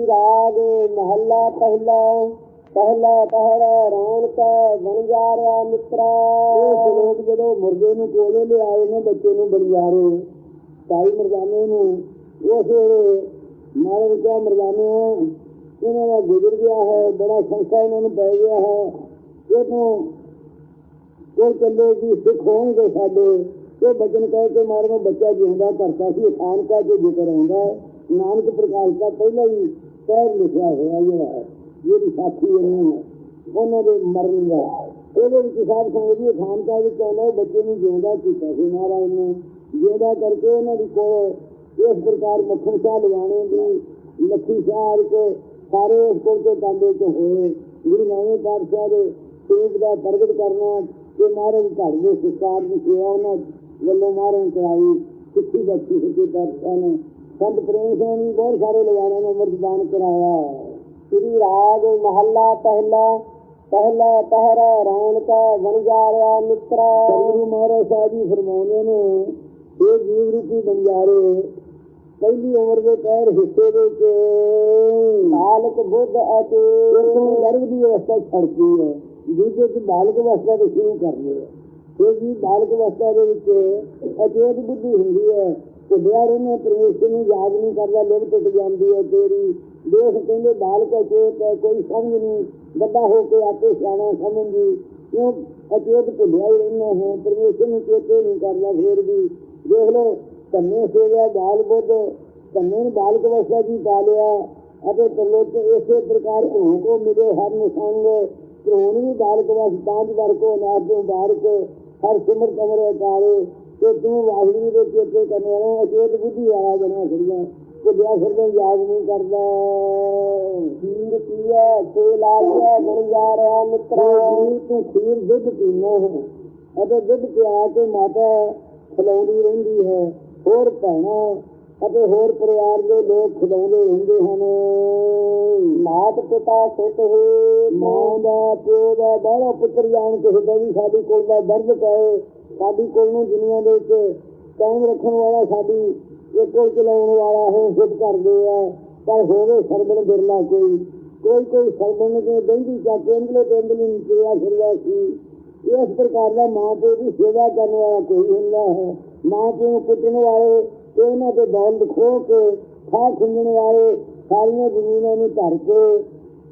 ਸ੍ਰੀ ਰਾਗ ਮਹੱਲਾ ਪਹਿਲਾ ਪਹਿਲਾ ਪਹਿਰਾ ਰੌਣਕ ਬਣ ਜਾ ਰਿਹਾ ਮਿੱਤਰਾ। ਇਹ ਲੋਕ ਜਦੋਂ ਮੁਰਗੇ ਨੂੰ ਕੋਲੇ ਲਿਆਏ ਨੇ, ਬੱਚੇ ਨੂੰ ਬਲਿਆਰੇ ਸਾਈ ਮਰਦਾਨੇ ਨੂੰ ਉਸ ਵੇਲੇ ਨਾਲੇ ਕਿਹਾ ਮਰਦਾਨੇ ਇਹਨਾਂ ਦਾ ਗੁਜ਼ਰ ਗਿਆ ਹੈ, ਬੜਾ ਸੰਸਾ ਇਹਨਾਂ ਨੂੰ ਪੈ ਗਿਆ ਹੈ। ਇਹ ਕੋਈ ਚੱਲੇ ਜੀ ਸਿੱਖ ਹੋਣਗੇ ਸਾਡੇ। ਇਹ ਬਚਨ ਕਹਿ ਕੇ ਮਾਰੋ, ਬੱਚਾ ਜਿਉਂਦਾ ਕਰਤਾ ਸੀ ਖਾਨ ਕਾ ਜੋ ਜ਼ਿਕਰ ਹੁੰਦਾ ਨਾਨਕ ਪ੍ਰਕਾਸ਼ ਦਾ ਪਹਿਲਾਂ ਹੀ ਕਹਿ ਲਿਖਿਆ ਹੋਇਆ ਇਹ ਹੈ, ਜਿਹੜੀ ਸਾਥੀ ਇਹਨਾਂ ਨੇ, ਉਹਨਾਂ ਦੇ ਮਰਨ ਦਾ। ਇਹਦੇ ਵਿੱਚ ਸਾਧ ਸੰਗਤ ਜੀ ਵਿੱਚ ਆਉਂਦਾ ਬੱਚੇ ਨੂੰ ਜਿਉਂਦਾ ਕੀਤਾ ਸੀ ਮਹਾਰਾਜ ਨੇ। ਜਿਉਂਦਾ ਕਰਕੇ ਉਹਨਾਂ ਦੀ ਕੋਲ ਇਸ ਪ੍ਰਕਾਰ ਮੱਖਣ ਸ਼ਾਹ ਲਗਾਣੇ ਦੀ ਲੱਖੀ ਸ਼ਾਹ ਕੇ ਸਾਰੇ ਉਸ ਕੋਲ ਤੇ ਕਾਂਡੇ ਚ ਹੋਏ। ਗੁਰੂ ਨਾਨਕ ਪਾਤਸ਼ਾਹ ਦੇ ਸੂਪ ਦਾ ਪ੍ਰਗਟ ਕਰਨਾ ਤੇ ਮਹਾਰਾਜ ਘਰ ਦੇ ਸਿਕਾਰ ਦੀ ਸੇਵਾ ਉਹਨਾਂ ਵੱਲੋਂ ਮਹਾਰਾਜ ਕਰਾਈ। ਸਿੱਖੀ ਬੱਚੀ ਸੱਚੇ ਪਾਤਸ਼ਾਹ ਨੇ ਸੰਤ ਪ੍ਰੇਮ ਸਿੰਘ ਨੇ ਬਹੁਤ ਸਾਰੇ ਲਗਾਣੇ ਨੇ ਅੰਮ੍ਰਿਤ ਦਾਨ ਕਰਾਇਆ। ਸ੍ਰੀ ਰਾਗ ਮਹੱਲਾ ਪਹਿਲਾ ਪਹਿਲਾ ਪਹਿਰਾ ਰੌਣਕ ਬਣ ਜਾ ਰਿਹਾ ਮਿੱਤਰਾ। ਗੁਰੂ ਮਹਾਰਾਜ ਸਾਹਿਬ ਜੀ ਫਰਮਾਉਂਦੇ ਨੇ ਇਹ ਜੀਵ ਰੂਪੀ ਬੰਜਾਰੇ ਪਹਿਲੀ ਉਮਰ ਦੇ ਪੈਰ ਹਿੱਸੇ ਦੇ ਵਿੱਚ। ਬਾਲਕ ਬੁੱਧ ਅਤੇ ਗਰਭ ਦੀ ਅਵਸਥਾ ਛੜਦੀ ਹੈ ਦੂਜੇ ਚ ਬਾਲਕ ਅਵਸਥਾ ਤੋਂ ਸ਼ੁਰੂ ਕਰਨੀ ਹੈ ਫਿਰ ਜੀ ਬਾਲਕ ਅਵਸਥਾ ਦੇ ਵਿੱਚ ਅਚੇਤ ਬੁੱਧੀ ਹੁੰਦੀ ਹੈ। ਭੁੱਲਿਆ ਬਿਆਰ ਉਹਨੇ ਪਰਮੇਸ਼ਰ ਨੂੰ ਯਾਦ ਨਹੀਂ ਕਰਦਾ, ਲਿਵ ਟੁੱਟ ਜਾਂਦੀ ਹੈ ਤੇਰੀ। ਦੇਖ ਕਹਿੰਦੇ ਬਾਲਕ ਅਚੇਤ ਹੈ, ਕੋਈ ਸਮਝ ਨਹੀਂ। ਵੱਡਾ ਹੋ ਕੇ ਆਪੇ ਸਿਆਣਾ ਸਮਝੀ ਕਿਉਂ? ਅਚੇਤ ਭੁੱਲਿਆ ਹੀ ਰਹਿਣਾ ਹੈ ਪਰਮੇਸ਼ਰ ਨੂੰ ਚੇਤੇ ਨਹੀਂ ਕਰਦਾ ਫਿਰ ਵੀ। ਦੇਖ ਲਓ ਕੰਨੇ ਸੇਵਾ ਬਾਲ ਬੁੱਧ ਕੰਨੇ ਨੂੰ ਬਾਲਕ ਅਵਸਥਾ ਜੀ ਪਾ ਲਿਆ। ਅਤੇ ਤਰਲੋਕ ਇਸੇ ਪ੍ਰਕਾਰ ਭੂ ਕੋ ਮਿਲੇ ਹਰ ਨਿਸੰਗ ਭ੍ਰੂਣ ਵੀ ਬਾਲਕ ਵਸ ਪਾਂਚ ਵਰ ਕੋ ਨਾਥ ਦੇ ਬਾਰਕ ਹਰ ਸਿਮਰ ਕਮਰੇ ਕਾਰੇ ਤੇ ਤੂੰ ਵਾਹਿਗੁਰੂ ਦੇ ਚੇਤੇ ਕਰਨੇ ਵਾਲਾ ਅਚੇਤ ਬੁੱਧੀ ਆਇਆ ਜਨਾ ਖੜੀਆਂ ਕਿ ਬਿਆ ਫਿਰ ਯਾਦ ਨਹੀਂ ਕਰਦਾ। ਖੀਰ ਪੀਏ ਤੇ ਲਾਲਿਆ ਬਣ ਜਾ ਰਿਹਾ ਮਿੱਤਰਾ। ਤੂੰ ਖੀਰ ਦੁੱਧ ਪੀਣਾ ਹੈ। ਅਤੇ ਦੁੱਧ ਪਿਆ ਕੇ ਮਾਤਾ ਖਿਲਾਉਂਦੀ ਰਹਿੰਦੀ ਹੈ। ਹੋਰ ਭੈਣਾ ਅਤੇ ਹੋਰ ਪਰਿਵਾਰ ਦੇ ਲੋਕ ਖਿਲਾਉਂਦੇ ਰਹਿੰਦੇ ਹਨ। ਮਾਤ ਪਿਤਾ ਸੁਤ ਹੋਏ, ਮਾਂ ਦਾ, ਪਿਓ ਦਾ, ਬਾਹਲਾ ਪੁੱਤਰ ਜਾਣ ਕਿਸੇ ਦਾ ਵੀ ਸਾਡੀ ਕੋਲ ਦਾ ਦਰਦ ਪਏ, ਸਾਡੀ ਕੋਲ ਨੂੰ ਦੁਨੀਆ ਦੇ ਵਿੱਚ ਕਾਇਮ ਰੱਖਣ ਵਾਲਾ ਸਾਡੀ ਇਹ ਕੋਲ ਚਲਾਉਣ ਵਾਲਾ ਹੈ, ਸਿੱਧ ਕਰਦੇ ਆ। ਪਰ ਹੋਵੇ ਸਰਬਣ ਬਿਰਲਾ ਕੋਈ ਕੋਈ ਕੋਈ ਸਰਬਣ ਦੇ ਦੰਦੀ ਚੱਕ ਅੰਦਲੇ ਤੇ ਨਿਕਲਿਆ ਫਿਰਿਆ ਸੀ। ਇਸ ਪ੍ਰਕਾਰ ਦਾ ਮਾਂ ਪਿਓ ਦੀ ਸੇਵਾ ਕਰਨ ਵਾਲਾ ਕੋਈ ਹੁੰਦਾ ਹੈ। ਮਾਂ ਪਿਓ ਨੂੰ ਪੁੱਟਣ ਵਾਲੇ ਇਹਨਾਂ ਉਹਨਾਂ ਤੇ ਦੌਲਤ ਖੋ ਕੇ ਖਾ ਖੁੰਝਣ ਵਾਲੇ ਸਾਰੀਆਂ ਜ਼ਮੀਨਾਂ ਨੂੰ ਧਰ ਕੇ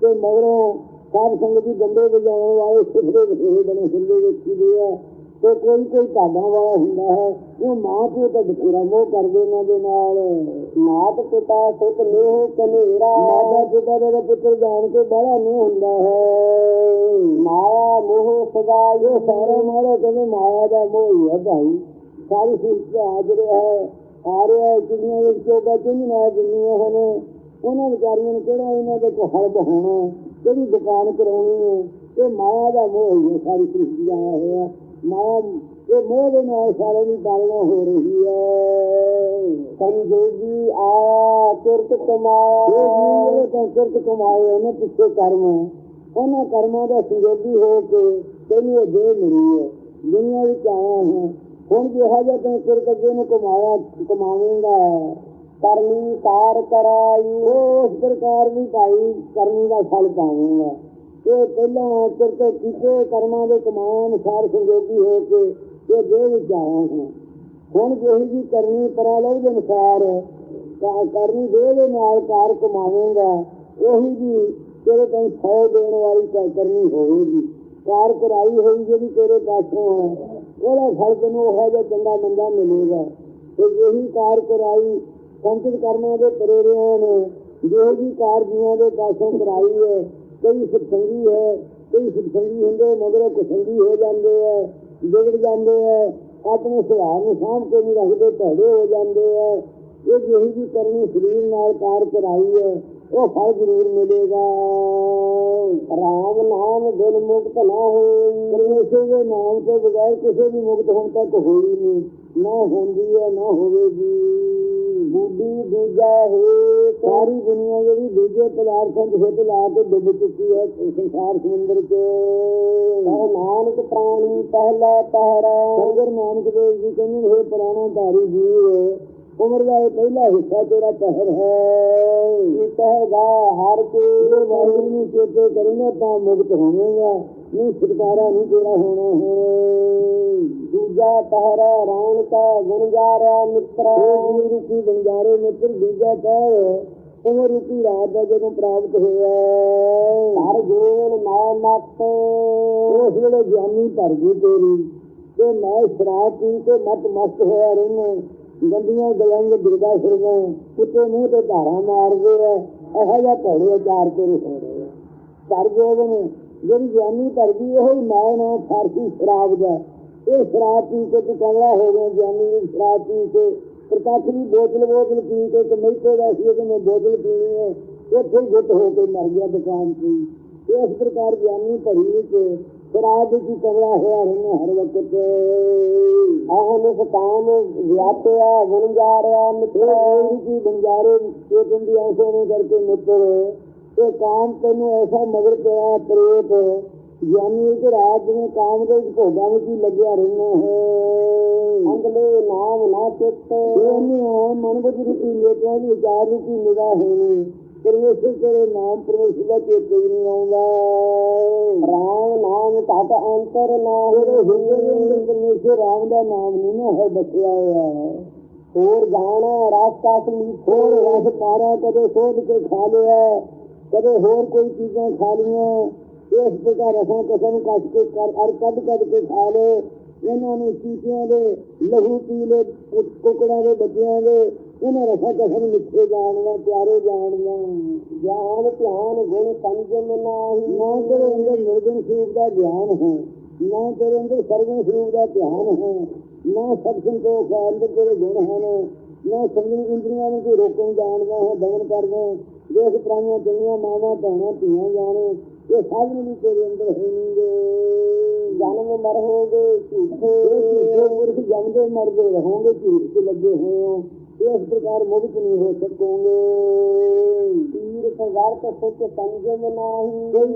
ਤੇ ਮਗਰੋਂ ਸਾਧ ਸੰਗਤ ਦੀ ਡੰਡੇ ਵਜਾਉਣ ਵਾਲੇ ਸਿੱਧੇ ਬਥੇਰੇ ਬਣੇ ਹੁੰਦੇ ਵੇਖੀਦੇ ਆ। ਤੇ ਕੋਈ ਕੋਈ ਭਾਗਾਂ ਵਾਲਾ ਹੁੰਦਾ ਹੈ। ਉਹ ਮਾਂ ਪਿਓ ਤਾਂ ਬਥੇਰਾ ਮੋਹ ਕਰਦੇ ਉਹਨਾਂ ਦੇ ਨਾਲ। ਮਾਤ ਪਿਤਾ ਸੁਤ ਨੇਹ ਕਨੇਰਾ। ਮਾਤਾ ਪਿਤਾ ਦਾ ਪੁੱਤਰ ਜਾਣ ਕੇ ਬੜਾ ਨਹੀਂ ਹੁੰਦਾ ਹੈ। ਮਾਇਆ ਮੋਹ ਸਦਾ ਇਹ ਸਾਰਾ ਮਾਰਾ ਕਹਿੰਦੇ ਮਾਇਆ ਦਾ ਮੋਹ ਹੀ ਹੈ ਭਾਈ। ਸਾਰੀ ਸ੍ਰਿਸ਼ਟੀ ਹਾਜ਼ਰ ਹੈ ਆ ਰਿਹਾ ਚਿੜੀਆਂ ਵਿੱਚ ਚੋਗਾ ਚੁੰਝਣਾ ਜਿੰਨੀਆਂ ਹਨ। ਉਹਨਾਂ ਵਿਚਾਰੀਆਂ ਨੂੰ ਕਿਹੜਾ ਇਹਨਾਂ ਦੇ ਕੋਲ ਹਲ ਬਹਾਉਣਾ ਕਿਹੜੀ ਦੁਕਾਨ ਕਰਾਉਣੀ ਹੈ? ਇਹ ਮਾਇਆ ਦਾ ਮੋਹ ਹੀ ਹੈ ਸਾਰੀ ਸ੍ਰਿਸ਼ਟੀ ਆਇਆ ਹੋਇਆ। ਮਾਇਆ ਇਹ ਮੋਹ ਦੇ ਨਾਲ ਸਾਰੇ ਦੀ ਪਾਲਣਾ ਹੋ ਰਹੀ ਹੈ। ਸੰਜੋਗੀ ਆਇਆ ਕਿਰਤ ਕਮਾਇਆ। ਇਹ ਜਿਹੜੇ ਤਾਂ ਕਿਰਤ ਕਮਾਏ ਉਹਨੇ ਪਿੱਛੇ ਕਰਮ ਉਹਨਾਂ ਕਰਮਾਂ ਦਾ ਸੰਜੋਗੀ ਹੋ ਕੇ ਤੈਨੂੰ ਇਹ ਦੇ ਮਿਲੀ ਹੈ। ਦੁਨੀਆ ਵਿੱਚ ਆਇਆ ਹੈ। ਹੁਣ ਜਿਹੜਾ ਜਿਹਾ ਤੈਨੂੰ ਕਿਰਤ ਅੱਗੇ ਨੂੰ ਕਮਾਇਆ ਕਮਾਵੇਂਗਾ ਕਰਨੀ ਕਾਰ ਕਰਾਈ ਉਸ ਪ੍ਰਕਾਰ ਵੀ ਭਾਈ ਕਰਨੀ ਦਾ ਫਲ ਪਾਵੇਂਗਾ। ਇਹ ਪਹਿਲਾਂ ਕਿਰਤ ਕੀਤੇ ਕਰਮਾਂ ਦੇ ਕਮਾਇਆ ਅਨੁਸਾਰ ਸੰਜੋਗੀ ਹੋ ਕੇ ਇਹ ਦੇ ਵਿੱਚ ਆਇਆ ਹੈ ਹੁਣ ਜਿਹੀ ਜੀ ਕਰਨੀ ਪਰਾਲੋ ਦੇ ਅਨੁਸਾਰ ਕਰਨੀ ਦੇ ਦੇ ਨਾਲ ਕਾਰ ਕਮਾਵੇਂਗਾ, ਉਹੀ ਜੀ ਤੇਰੇ ਕੋਲ ਫਲ ਦੇਣ ਵਾਲੀ ਕਾ- ਕਰਨੀ ਹੋਵੇਗੀ। ਕਾਰ ਕਰਾਈ ਹੋਈ ਜਿਹੜੀ ਤੇਰੇ ਪਾਸੋਂ ਹੈ, ਉਹਦਾ ਫਲ ਤੈਨੂੰ ਉਹ ਜਿਹਾ ਚੰਗਾ ਮੰਦਾ ਮਿਲੇਗਾ। ਤੇ ਜਿਹੀ ਕਾਰ ਕਰਾਈ ਸੰਚਿਤ ਕਰਮਾਂ ਦੇ ਪ੍ਰੇਰਿਆਂ ਨੇ ਜਿਹੋ ਜੀ ਕਾਰ ਦੇ ਪਾਸੋਂ ਕਰਾਈ ਹੈ, ਕਈ ਸਤਸੰਗੀ ਹੈ, ਕਈ ਸਤਸੰਗੀ ਹੁੰਦੇ, ਮਗਰੋਂ ਕੁਸੰਗੀ ਹੋ ਜਾਂਦੇ ਹੈ, ਵਿਗੜ ਜਾਂਦੇ ਹੈ, ਆਪਣੇ ਸੁਭਾਅ ਨੂੰ ਸਾਂਭ ਕੇ ਨਹੀਂ ਰੱਖਦੇ, ਭੜੇ ਹੋ ਜਾਂਦੇ ਹੈ। ਇਹ ਜਿਹੀ ਜੀ ਕਰਨੀ ਸਰੀਰ ਨਾਲ ਕਾਰ ਕਰਾਈ ਹੈ, ਉਹ ਫਲ ਜ਼ਰੂਰ ਮਿਲੇਗਾ। ਰਾਮ ਨਾਮ ਦਿਨ ਮੁਕਤ ਨਾ ਹੋਈ ਪਰਮੇਸ਼ਰ ਦੇ ਨਾਮ ਤੋਂ ਬਗੈਰ ਕਿਸੇ ਦੀ ਮੁਕਤ ਹੁਣ ਤੱਕ ਹੋਈ ਨਹੀਂ। ਨਾ ਹੁੰਦੀ ਹੈ, ਨਾ ਹੋਵੇਗੀ। ਦੂਜਾ ਹੈ ਸਾਰੀ ਦੁਨੀਆ ਜਿਹੜੀ ਦੂਜੇ ਪਦਾਰਥਾਂ ਦੇ ਹਿੱਤ ਲਾ ਕੇ ਡੁੱਬ ਚੁੱਕੀ ਹੈ ਸੰਸਾਰ ਸਮੁੰਦਰ 'ਚ। ਉਹ ਨਾਨਕ ਪ੍ਰਾਣੀ ਪਹਿਲਾ ਪਹਿਰਾ। ਸੰਗਰ ਨਾਨਕ ਦੇਵ ਜੀ ਕਹਿੰਦੇ ਹੋਏ ਪੁਰਾਣਾ ਧਾਰੀ ਜੀਵ ਉਮਰ ਦਾ ਇਹ ਪਹਿਲਾ ਹਿੱਸਾ ਤੇਰਾ ਪਹਿਰ ਹੈ। ਇਤਹ ਪਾਏਗਾ ਹਰ ਜੇ ਕੀ ਵਾਹਿਗੁਰੂ ਨੂੰ ਚੇਤੇ ਕਰੇਗਾ ਤਾਂ ਮੁਕਤ ਹੋਵੇਗਾ। ਨਹੀਂ ਛੁਟਕਾਰਾ ਨਹੀਂ ਤੇਰਾ ਹੋਣਾ ਹੈ ਦੂਜਾ ਪਹਿਰਾ ਰੌਣਕਾ ਗੁਣ ਜਾ ਰਿਹਾ ਮਿੱਤਰ ਗੁਰੂ ਰੂਪੀ ਬੰਜਾਰੇ ਮਿੱਤਰ ਦੂਜਾ ਕਹਿ ਉਹ ਰੂਪੀ ਰਾਤ ਦਾ ਜਦੋਂ ਪ੍ਰਾਪਤ ਹੋਇਆ। ਹਰ ਜੀਵਨ ਮੈਂ ਮਤ। ਉਸ ਵੇਲੇ ਗਿਆਨੀ ਭਰ ਗਈ ਤੇਰੀ ਤੇ ਮੈਂ ਸ਼ਰਾਬ ਪੀ ਕੇ ਮਤ ਮਸਤ ਹੋਇਆ ਰਹਿਣਾ। ਗੰਦੀਆਂ ਗੱਲਾਂ ਦੇ ਬਿਰਦਾ ਫਿਰਦਾ ਉੱਤੇ ਮੂੰਹ ਤੇ ਧਾਰਾਂ ਮਾਰਦੇ ਆ। ਇਹੋ ਜਿਹਾ ਭੜੇ ਉਚਾਰ ਤੇਰੇ ਹੋ ਰਹੇ ਕਰ ਜੋਗ ਨੇ ਜਿਹੜੀ ਗਿਆਨੀ ਭਰ ਉਹ ਹੀ ਮੈਂ ਨਾ ਫਾਰਸੀ ਸ਼ਰਾਬ ਦਾ। ਇਹ ਸ਼ਰਾਬ ਪੀ ਕੇ ਤੂੰ ਕਮਲਾ ਹੋ ਗਿਆ, ਗਿਆਨੀ ਦੀ ਸ਼ਰਾਬ ਪੀ ਕੇ। ਪ੍ਰਕਾਸ਼ ਦੀ ਬੋਤਲ ਬੋਤਲ ਪੀ ਕੇ ਤੇ ਮੈਥੇ ਦਾ ਕਿ ਮੈਂ ਬੋਤਲ ਪੀਣੀ ਹੈ। ਉੱਥੇ ਗੁੱਟ ਹੋ ਕੇ ਮਰ ਗਿਆ ਦੁਕਾਨ ਤੇ। ਇਸ ਪ੍ਰਕਾਰ ਗਿਆਨੀ ਭਰੀ ਵਿੱਚ ਸ਼ਰਾਬ ਦੀ ਕਮਲਾ ਹੋਇਆ ਰਹਿਣਾ ਹਰ ਵਕਤ। ਅਹਨ ਸਤਾਨ ਵਿਆਪਿਆ ਗੁਣ ਜਾ ਰਿਹਾ ਬੰਜਾਰੇ ਇਹ ਤੁੰਦੀ ਐਸੇ ਨੇ ਕਰਕੇ ਮਿੱਤਰ ਇਹ ਕਾਮ ਤੈਨੂੰ ਐਸਾ ਮਗਰ ਪਿਆ ਪ੍ਰੇਤ ਗਿਆਨੀ ਇੱਕ ਰਾਤ ਨੂੰ ਕਾਮ ਦੇ ਵਿੱਚ ਭੋਗਾਂ ਵਿੱਚ ਹੀ ਲੱਗਿਆ ਰਹਿਣਾ ਹੈ। ਅੰਗਲੇ ਨਾਮ ਨਾ ਚਿੱਤ। ਇਹ ਨਹੀਂ ਹੈ ਮਨ ਰੂਪੀ ਨੇਤਰਾਂ ਦੀ ਵਿਚਾਰ ਰੂਪੀ ਨਿਗਾਹ ਹੋਣੀ ਪਰਮੇਸ਼ਰ ਤੇਰੇ ਨਾਮ ਪਰਮੇਸ਼ਰ ਦਾ ਚੇਤੇ ਹੀ ਨਹੀਂ ਆਉਂਦਾ। ਰਾਮ ਨਾਮ ਘਟ ਅੰਤਰ ਦੇ ਅੰਦਰ ਪਰਮੇਸ਼ਰ ਰਾਮ ਦਾ ਨਾਮ ਨਹੀਂ ਨਾ ਹੈ ਬਸਿਆ ਹੋਇਆ ਹੈ। ਹੋਰ ਜਾਣਾ ਰਾਸਤਾ ਸਮੀਠ ਹੋਰ ਰਸ ਪਾਰਾ ਕਦੇ ਸੋਧ ਕੇ ਖਾ ਲਿਆ। ਕਦੇ ਹੋਰ ਕੋਈ ਚੀਜ਼ਾਂ ਖਾ ਲੀਆਂ ਇਸ ਪ੍ਰਕਾਰ ਰਸਾਂ ਕਸਮ ਕੱਟ ਕੇ ਕਰ ਅਰ ਕੱਢ ਕੱਢ ਕੇ ਖਾ ਲਏ। ਇਹਨਾਂ ਨੂੰ ਚੀਟੀਆਂ ਦੇ, ਲਹੂ ਪੀ ਲੈ ਕੁਕੜਾਂ ਦੇ ਬੱਚਿਆਂ ਦੇ। ਇਹਨਾਂ ਰਸਾਂ ਕਸਮ ਮਿੱਠੇ ਜਾਣਦਾ, ਪਿਆਰੇ ਜਾਣਦਾ। ਗਿਆਨ, ਧਿਆਨ, ਗੁਣ, ਸੰਜਮ ਨਾਹੀ ਨਾ ਤੇਰੇ ਅੰਦਰ ਨਿਰਗੁਣ ਸਰੂਪ ਦਾ ਗਿਆਨ ਹੈ, ਨਾ ਤੇਰੇ ਅੰਦਰ ਸਰਗੁਣ ਸਰੂਪ ਦਾ ਧਿਆਨ ਹੈ। ਨਾ ਸਤ ਸੰਤੋਖ ਹੈ, ਅੰਦਰ ਤੇਰੇ ਗੁਣ ਹਨ। ਨਾ ਸੰਗਿਨ ਇੰਦਰੀਆਂ ਨੂੰ ਕੋਈ ਰੋਕਣ ਜਾਣਦਾ ਹੈ, ਦਮਨ ਕਰਦਾ ਦੇਖ ਪ੍ਰਾਣੀਆਂ ਚੰਗੀਆਂ ਮਾਵਾਂ, ਭੈਣਾਂ, ਧੀਆਂ, ਜਾਣੇ, ਇਹ ਸਭ ਨੂੰ ਵੀ ਤੇਰੇ ਅੰਦਰ ਹੈ ਨਹੀਂਗੇ ਜਨਮ ਮਰਹੋਗੇ ਝੂਠੇ। ਝੂਠੇ ਪੁਰਖ ਜੰਮਦੇ ਮਰਦੇ ਰਹੋਗੇ, ਝੂਠ ਤੇ ਲੱਗੇ ਹੋਏ ਹੋ, ਇਸ ਪ੍ਰਕਾਰ ਮੁਕਤ ਨਹੀਂ ਹੋ ਸਕੋਗੇ। ਤੀਰ ਸੰਗਰਤ ਸੁਚ ਸੰਜਮ ਨਾਹੀ। ਕੋਈ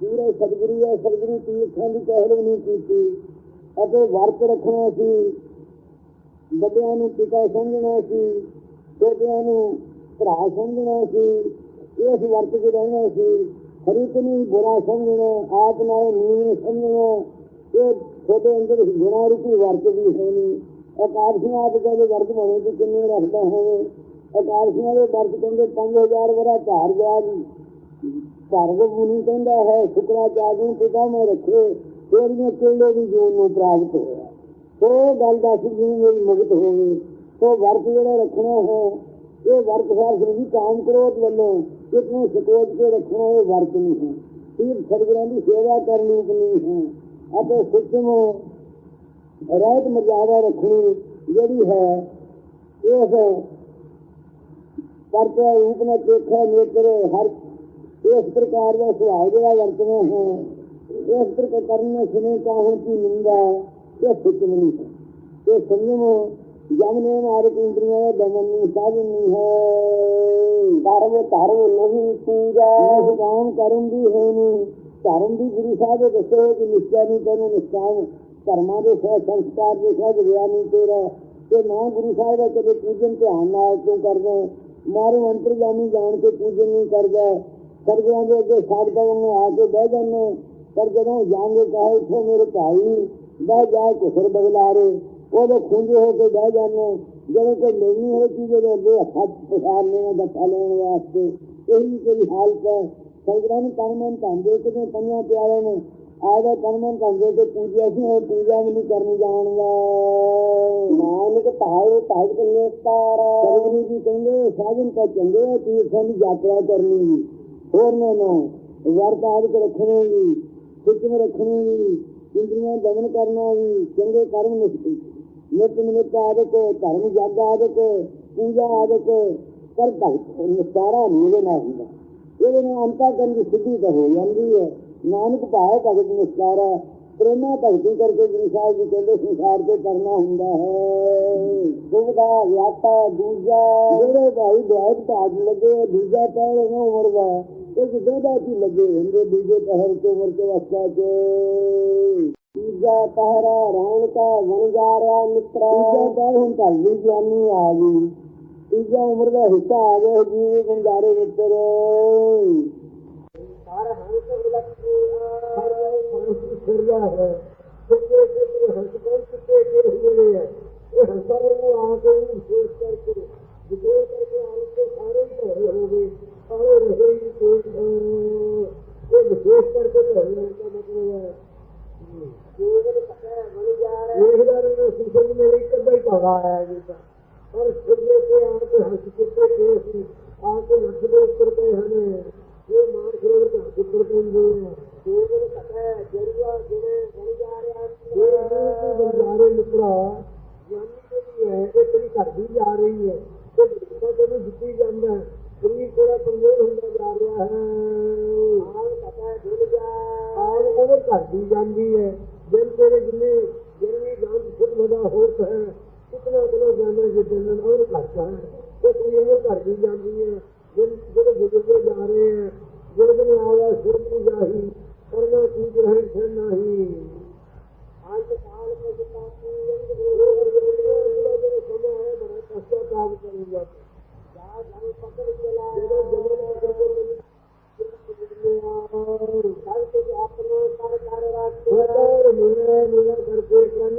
ਤੀਰਥ ਸਤਿਗੁਰੂ ਹੈ, ਸਤਿਗੁਰੂ ਤੀਰਥਾਂ ਦੀ ਪਹਿਲ ਨਹੀਂ ਕੀਤੀ। ਅਤੇ ਵਰਤ ਰੱਖਣਾ ਸੀ। ਵੱਡਿਆਂ ਨੂੰ ਪਿਤਾ ਸਮਝਣਾ ਸੀ। ਛੋਟਿਆਂ ਨੂੰ ਭਰਾ ਸਮਝਣਾ ਸੀ ਇਸ ਵਰਤ 'ਚ ਰਹਿਣਾ ਸੀ। ਹਰਿਕ ਨੂੰ ਬੁਰਾ ਸਮਝਣਾ, ਆਪ ਨਾਲ ਨੀਵੇਂ ਸਮਝਣਾ, ਇਹ ਤੁਹਾਡੇ ਅੰਦਰ ਗੁਣਾ ਰੂਪੀ ਵਰਤ ਵੀ ਹੈ ਨਹੀਂ ਅਕਾਰਸ਼ੀਆਂ ਆਪ ਕਹਿੰਦੇ, ਵਰਤ ਬਣੇ ਕਿ ਕਿੰਨੇ ਰੱਖਦਾ ਹੋਵੇ। ਅਕਾਰਸ਼ੀਆਂ ਦੇ ਵਰਤ ਕਹਿੰਦੇ 5000 ਵਰਾ ਧਾਰ ਗਿਆ ਜੀ ਭਰਗ ਮੁਨੀ ਕਹਿੰਦਾ ਹੈ ਸ਼ੁਕਰਾਚਾර්य ਨੂੰ ਪਿਤਾ ਮੈਂ ਰੱਖੇ? ਤੇਰੀਆਂ ਕਿਲੇ ਦੀ ਜੂਨ ਨੂੰ ਪ੍ਰਾਪਤ ਹੋਇਆ? ਸੋ ਗੱਲ ਦੱਸ ਜੀ ਮੇਰੀ ਮੁਕਤ ਹੋਵੇ। ਸੋ ਵਰਤ ਜਿਹੜਾ ਰੱਖਣਾ ਹੈ ਇਹ ਵਰਤ ਸਾਰ ਜੀ ਕਾਮ ਕ੍ਰੋਧ ਵੱਲੋਂ ਇਸ ਨੂੰ ਸਕੋਚ ਕੇ ਰੱਖਣਾ, ਇਹ ਵਰਤ ਨਹੀਂ ਹੈ। ਸਿਰਫ ਸਰਗੁਰਾਂ ਦੀ ਸੇਵਾ ਕਰਨੀ ਨਹੀਂ ਹੈ। ਅਤੇ ਸੁਖਮ ਰਹਿਤ ਮਰਜ਼ਾਦਾ ਰੱਖਣੀ ਜਿਹੜੀ ਹੈ, ਇਸ ਵਰਤਿਆ ਰੂਪ ਨਾਲ ਦੇਖਿਆ, ਨੇਤਰ ਹਰ ਇਸ ਪ੍ਰਕਾਰ ਦਾ ਸੁਭਾਅ ਜਿਹੜਾ ਵਰਤਣਾ ਹੈ, ਇਸ ਪ੍ਰਕਾਰ ਕਰਨੇ ਸੁਨੇ ਕਾਹੋਂ ਕੀ ਨਿੰਦਾ ਇਹ ਸਿੱਖ ਨਹੀਂ ਹੈ। ਇਹ ਸੰਯਮ ਜਮਨੇ ਮਾਰੇ ਇੰਦਰੀਆਂ ਦਾ ਦਮਨ ਨਹੀਂ ਸਾਧਨ ਨਹੀਂ ਹੈ। ਧਰਮ ਧਰਮ ਨਹੀਂ ਪੂਜਾ ਇਹ ਹੈ ਨਹੀਂ ਧਰਮ ਦੀ ਗੁਰੂ ਸਾਹਿਬ ਦੇ ਕਿ ਨਿਸ਼ਚੈ ਨਹੀਂ ਤੈਨੂੰ ਨਿਸ਼ਕਾਮ ਕਰਮਾਂ ਦੇ ਸਹਿ ਸੰਸਕਾਰ ਦੇ ਸਹਿ ਗਿਆ ਤੇਰਾ। ਤੇ ਨਾ ਗੁਰੂ ਸਾਹਿਬ ਦਾ ਕਦੇ ਪੂਜਨ ਧਿਆਨ ਨਾਲ ਤੂੰ ਕਰਦਾ? ਮਾਰੂ ਅੰਤਰਜਾਮੀ ਜਾਣ ਕੇ ਪੂਜਨ ਨਹੀਂ ਕਰਦਾ। ਸਰਗੁਰਾਂ ਦੇ ਅੱਗੇ ਸਾਧਕਾਂ ਨੂੰ ਆ ਕੇ ਬਹਿ ਜਾਂਦੇ। ਪਰ ਜਦੋਂ ਜਾਂਦੇ ਕਹੇ ਇੱਥੇ ਮੇਰੇ ਭਾਈ, ਬਹਿ ਜਾ ਕੁਸਰ ਬਗਲਾਰੇ। ਉਹਦੇ ਖੁੰਝੇ ਹੋ ਕੇ ਬਹਿ ਜਾਂਦੇ ਜਦੋਂ ਕੋਈ ਲੈਣੀ ਹੋਏ ਚੀਜ਼ ਦੇ ਅੱਗੇ ਹੱਥ ਪਛਾਣਨੇ ਦਾ ਲੈਣ ਵਾਸਤੇ। ਇਹੀ ਕੋਈ ਹਾਲਤ ਹੈ। ਸਰਗੁਰਾਂ ਨੂੰ ਤਨ ਮਨ ਪੰਜਾਂ ਪਿਆਰੇ ਨੇ। ਆਦਾ ਤਨ ਮਨ ਧਨ ਦੇ ਸੀ, ਉਹ ਪੂਜਾ ਵੀ ਨਹੀਂ ਕਰਨੀ ਜਾਣਦਾ ਨਾਨਕ ਭਾਏ ਭਗਤ ਨੇਤਾਰ। ਸਰਗੁਰੂ ਜੀ ਕਹਿੰਦੇ, ਸਾਧਨ ਤਾਂ ਚੰਗੇ ਤੀਰਥਾਂ ਦੀ ਯਾਤਰਾ ਕਰਨੀ ਵੀ। ਹੋਰ ਨਾ ਨਾ ਵਰਤ ਆਦਿਕ ਰੱਖਣੇ ਵੀ ਸਿੱਖਮ ਰੱਖਣੀ ਵੀ, ਇੰਦਰੀਆਂ ਦਮਨ ਕਰਨਾ ਵੀ, ਚੰਗੇ ਕਰਮ ਨਿਸ਼ਚਿਤ। ਨਿਤ ਨਿਮਿਤ ਆਦਿਕ ਧਰਮ ਜਗ ਆਦਿਕ ਪੂਜਾ ਆਦਿਕ ਪਰ ਭਗਤ ਨਿਸਤਾਰਾ ਨਹੀਂ ਇਹਦੇ ਹੁੰਦਾ। ਇਹਦੇ ਨਾਲ ਅੰਤਾ ਕਰਨ ਦੀ ਸਿੱਧੀ ਤਾਂ ਹੋ ਜਾਂਦੀ ਹੈ। ਨਾਨਕ ਭਾਏ ਭਗਤ ਨਿਸਤਾਰਾ ਪ੍ਰੇਮਾ ਭਗਤੀ ਕਰਕੇ ਗੁਰੂ ਸਾਹਿਬ ਜੀ ਕਹਿੰਦੇ, ਸੰਸਾਰ ਤੇ ਕਰਨਾ ਹੁੰਦਾ ਹੈ। ਦੁਬਦਾ ਵਿਆਪਾ, ਦੂਜਾ। ਜਿਹੜੇ ਭਾਈ ਵਿਆਹ ਭਾਗ ਲੱਗੇ, ਦੂਜਾ ਪਹਿਰ ਨਾ ਉਮਰ ਦਾ, ਇਹ ਜਿੱਦਾਂ ਕੀ ਲੱਗੇ ਹੁੰਦੇ, ਦੂਜੇ ਪਹਿਰ ਤੇ ਉਮਰ ਕੇ ਵਸਾ ਚ। ਤੀਜਾ ਪਹਿਰਾ ਰੌਣਕਾ ਗੁਣ ਜਾ ਰਿਹਾ ਮਿੱਤਰਾ ਤੀਜਾ ਪਹਿਰ ਹੁਣ ਭਾਈ ਗਿਆਨੀ ਆ ਗਈ ਤੀਜਾ ਉਮਰ ਦਾ ਹਿੱਸਾ ਆ ਗਿਆ ਜੀ ਬੰਜਾਰੇ ਮਿੱਤਰ ਸਾਰ ਹੰਸ ਉਲਟ ਹਰ ਫਿਰਦਾ ਹੈ ਕਿਤੇ ਕਿਤੇ ਹੰਸ ਕੋਲ ਕਿਤੇ ਕਿਤੇ ਹੋਏ ਹੈ ਇਹ ਹੰਸਾਂ ਨੂੰ ਮੇਰੇ ਇੱਕ ਅੱਧਾ ਹੀ ਭਾਗਾ ਆਇਆ ਜੀ ਤਾਂ ਪਰ ਸਿਰਲੇ ਤੇ ਆ ਕੇ ਹੰਸ ਕਿਤੇ ਕੇ ਸੀ ਆ ਕੇ ਨੱਥ ਦੇ ਉੱਪਰ ਪਏ ਹਨ ਇਹ ਮਾਰ ਖਰੋੜ ਦਾ ਉੱਪਰ ਪੈਂਦੇ ਆ ਜੀਵਨ ਕਟੈ ਜਰੀਆ ਜਿਹੜੇ ਬਣ ਜਾ ਰਿਹਾ ਇਹ ਵੀ ਬੰਜਾਰੇ ਮਿੱਤਰਾ ਜਾਨੀ ਜਿਹੜੀ ਹੈ ਇਹ ਤੇਰੀ ਘਰ ਦੀ ਜਾ ਰਹੀ ਹੈ। ਤੇ ਬਿਲਕੁਲ ਤੈਨੂੰ ਜਿੱਤੀ ਜਾਂਦਾ ਸਰੀਰ ਤੇਰਾ ਕਮਜ਼ੋਰ ਹੁੰਦਾ ਜਾ ਰਿਹਾ ਹੈ। ਆਨ ਕਟੈ ਜੁਲ ਜਾ ਆਜ ਉਮਰ ਘਰ ਦੀ ਜਾਂਦੀ ਹੈ। ਦਿਨ ਤੇਰੇ ਜਿੰਨੇ ਜਿੰਨੀ ਜਾਨ ਖੁਦ ਵਦਾ ਹੋਤ ਹੈ। ਕਿਤਨਾ ਕਿਤਨਾ ਜਾਣਾ ਜੇ ਦਿਨ ਔਰ ਘਰ ਦਾ ਹੈ। ਉਹ ਤੇਰੀ ਉਮਰ ਘਰ ਦੀ ਜਾਂਦੀ ਹੈ। ਦਿਨ ਜਿਹੜੇ ਗੁਜ਼ਰਦੇ ਜਾ ਰਹੇ ਹੈ ਜਿਹੜੇ ਦਿਨ ਆਵਾ ਸਿਰ ਨੂੰ ਜਾਹੀ ਕਰਨਾ ਕੀ ਗ੍ਰਹਿਣ ਸੇ ਨਹੀਂ। ਅੰਤ ਕਾਲ ਕੋ ਜਿਤਾਤੀ ਅੰਤ ਜਿਹੜਾ ਜਿਹੜਾ ਸਮਾਂ ਹੈ ਬੜਾ ਜਦੋਂ ਮੇਰਾ ਕਰਕੇ ਕਰਾਂਗੇ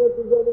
ਚੀਜ਼ਾਂ